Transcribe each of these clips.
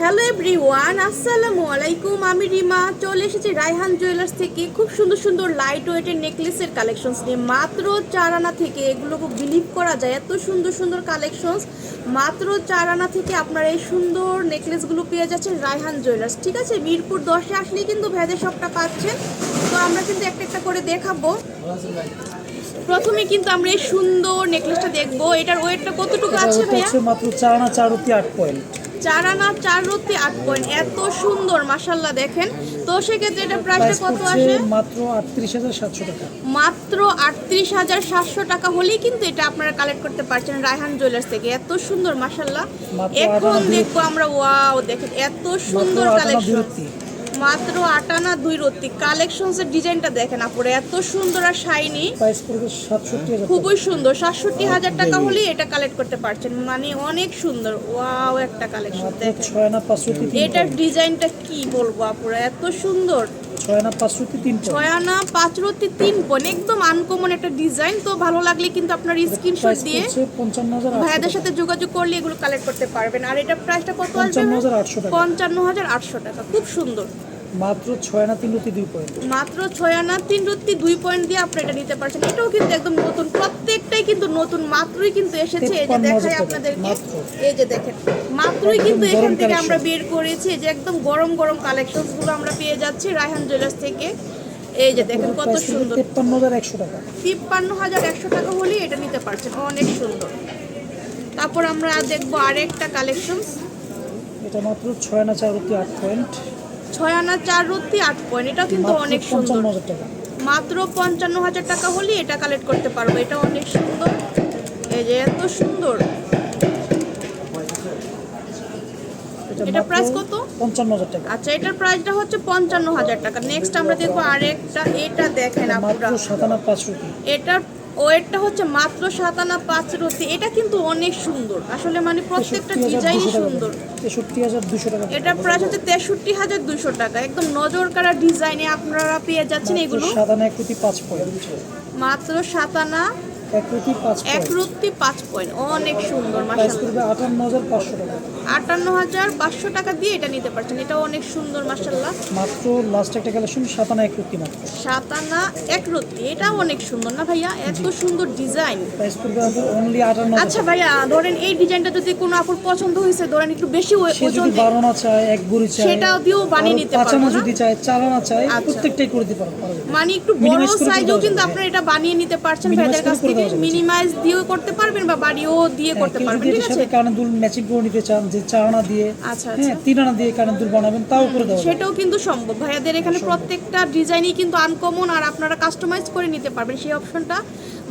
Hello everyone আসসালামু আলাইকুম। আমি রিমা। চলে এসেছি রায়হান জুয়েলার্স থেকে। খুব সুন্দর সুন্দর লাইট ওয়েটের নেকলেসের কালেকশনস নিয়ে। মাত্র চার আনা থেকে এগুলো খুব বিলিভ করা যায়। এত সুন্দর সুন্দর কালেকশনস মাত্র চার আনা থেকে আপনারা এই সুন্দর নেকলেসগুলো পেয়ে যাচ্ছেন রায়হান জুয়েলার্স ঠিক আছে? মিরপুর দশে আসলেই কিন্তু ভেদে সবটা পাচ্ছেন। তো আমরা কিন্তু একটা একটা করে দেখাবো। প্রথমে কিন্তু আমরা এই সুন্দর নেকলেসটা দেখব। এটার ওয়েটটা কতটুকু আছে ভাইয়া? মাত্র চার আনা চার আট পয়েন্ট। চার আনা চার রত্তি আট পয়েন্ট এত সুন্দর মাসাল্লাহ দেখেন। তো সেক্ষেত্রে এটা প্রাইসটা কত আসে? মাত্র আটত্রিশ হাজার সাতশো টাকা। মাত্র আটত্রিশ হাজার সাতশো টাকা হলেই কিন্তু এটা আপনারা কালেক্ট করতে পারছেন রায়হান জুয়েলার্স থেকে। এত সুন্দর মাসাল্লাহ এখন দেখব আমরা ওয়াও দেখেন এত সুন্দর কালেকশন। মাত্র আটানা দুই রত্তি। কালেকশনসের ডিজাইনটা দেখেন আপুরে এত সুন্দর আর শাইনি। খুবই সুন্দর সাতষট্টি হাজার টাকা হলেই এটা কালেক্ট করতে পারছেন। মানে অনেক সুন্দর ওয়াও একটা কালেকশন দেখেন। এটার ডিজাইনটা কি বলব আপুরা এত সুন্দর। তিন একদম আনকমন একটা ডিজাইন তো ভালো লাগলে কিন্তু আপনার স্ক্রিনশট দিয়ে ভাইয়াদের সাথে যোগাযোগ করলে এগুলো কালেক্ট করতে পারবেন। আর এটার প্রাইসটা কত আসবে? পঞ্চান্ন হাজার আটশো টাকা খুব সুন্দর। মাত্র ছয় আনা তিন অতি দুই পয়েন্ট মাত্র ছয় আনা তিন রত্তি দুই পয়েন্ট দিয়ে আপনি এটা নিতে পারছেন। এটাও কিন্তু একদম নতুন প্রত্যেকটাই কিন্তু নতুন মাত্রই কিন্তু এসেছে। এই যে দেখাই আপনাদেরকে এই যে দেখেন মাত্রই কিন্তু এখান থেকে আমরা বের করেছি। এই যে একদম গরম গরম কালেকশনসগুলো আমরা পেয়ে যাচ্ছি রায়হান জুয়েলার্স থেকে। এই যে দেখেন কত সুন্দর। তেপ্পান্ন হাজার একশো টাকা। তিপ্পান্ন হাজার একশো টাকা হলেই এটা নিতে পারছেন। অনেক সুন্দর। তারপর আমরা দেখব আরেকটা কালেকশন এটা মাত্র ছয় আনা চার অতি আট পয়েন্ট ছয় আনা চার রত্তি আট পয়েন্ট। এটাও কিন্তু অনেক সুন্দর। মাত্র পঞ্চান্ন হাজার টাকা হলেই এটা কালেক্ট করতে পারব। এটা অনেক সুন্দর। এই যে এত সুন্দর। এটা price কত? পঞ্চান্ন হাজার টাকা। আচ্ছা এটার প্রাইসটা হচ্ছে পঞ্চান্ন হাজার টাকা। নেক্সট আমরা দেখব আরেকটা এটা দেখেন আপনারা সাত আনা পাঁচশোটি এটার ওয়েটটা হচ্ছে মাত্র সাতানা পাঁচ এটা কিন্তু অনেক সুন্দর। আসলে মানে প্রত্যেকটা ডিজাইনই সুন্দর। টাকা। এটা প্রাইস হচ্ছে তেষট্টি হাজার দুশো টাকা। একদম নজর কাড়া ডিজাইনে আপনারা পেয়ে যাচ্ছেন এগুলো। সাত আনা এক প্রতি পাঁচ পয়েন্ট মাত্র সাতানা এক পাঁচ এক পাঁচ পয়েন্ট অনেক সুন্দর মাসাল্লাহ আটান্ন হাজার পাঁচশো টাকা। আটান্ন হাজার পাঁচশো টাকা দিয়ে এটা নিতে পারছেন। এটা অনেক সুন্দর মাসাল্লাহ মাত্র লাস্ট একটা কালেকশন সাত আনা মাত্র। সাতানা এক রত্তি অনেক সুন্দর না ভাইয়া? এত সুন্দর ডিজাইন প্রাইস করবে অনলি আটান্ন আচ্ছা ভাইয়া ধরেন এই ডিজাইনটা যদি কোনো আপুর পছন্দ হয়েছে ধরেন একটু বেশি ওয়ে- সে ওজন যদি চায় এক বুড়ি চায় সেটাও দিয়েও বানিয়ে নিতে পাঁচ পারব না? যদি চায় আচ্ছা। প্রত্যেকটাই করে দিতে পারব। মানে একটু বড় সাইজেও কিন্তু আপনারা এটা বানিয়ে নিতে পারছেন ভাইদের কাছ থেকে। মিনিমাইজ দিয়েও করতে পারবেন বা বাড়িও দিয়ে হ্যাঁ, করতে পারবেন ঠিক আছে? কানের দুল ম্যাচিং করে নিতে চান যে চার আনা দিয়ে আচ্ছা হ্যাঁ আচ্ছা। তিন আনা দিয়ে কানের দুল বানাবেন তাও করে যাবে। সেটাও কিন্তু সম্ভব। ভাইয়াদের এখানে প্রত্যেকটা ডিজাইনই কিন্তু আনকমন আর আপনারা কাস্টমাইজ করে নিতে পারবেন। সেই অপশনটা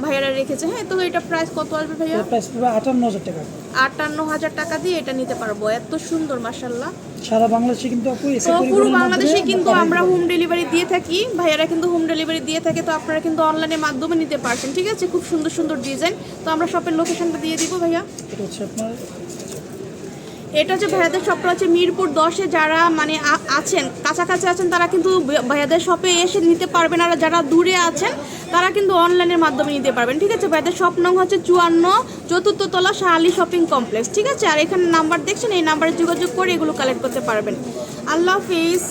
ভাইয়ারা রেখেছে। হ্যাঁ তো এটা প্রাইস কত আসবে ভাইয়া? প্রাইস আটান্ন হাজার টাকা। আটান্ন হাজার টাকা দিয়ে এটা নিতে পারব। এত সুন্দর মাসাল্লাহ সারা বাংলাদেশে কিন্তু আপু পুরো বাংলাদেশে কিন্তু আমরা হোম ডেলিভারি দিয়ে থাকি। ভাইয়ারা কিন্তু হোম ডেলিভারি দিয়ে থাকে তো আপনারা কিন্তু অনলাইনের মাধ্যমে নিতে পারছেন ঠিক আছে? খুব সুন্দর সুন্দর ডিজাইন তো আমরা শপের লোকেশনটা দিয়ে দিব ভাইয়া। এটা হচ্ছে আপনার এটা হচ্ছে ভাইয়াদের শপটা হচ্ছে মিরপুর দশে যারা মানে আছেন, কাছাকাছি আছেন, তারা কিন্তু ভাইয়াদের শপে এসে নিতে পারবেন। আর যারা দূরে আছেন, তারা কিন্তু অনলাইনের মাধ্যমে নিতে পারবেন। ঠিক আছে, ভাইয়াদের শপ নং হচ্ছে চুয়ান্ন, চতুর্থ তলা শাহালি শপিং কমপ্লেক্স। ঠিক আছে, আর এখানে নাম্বার দেখছেন, এই নাম্বারে যোগাযোগ করে এগুলো কালেক্ট করতে পারবেন। আল্লাহ হাফিজ।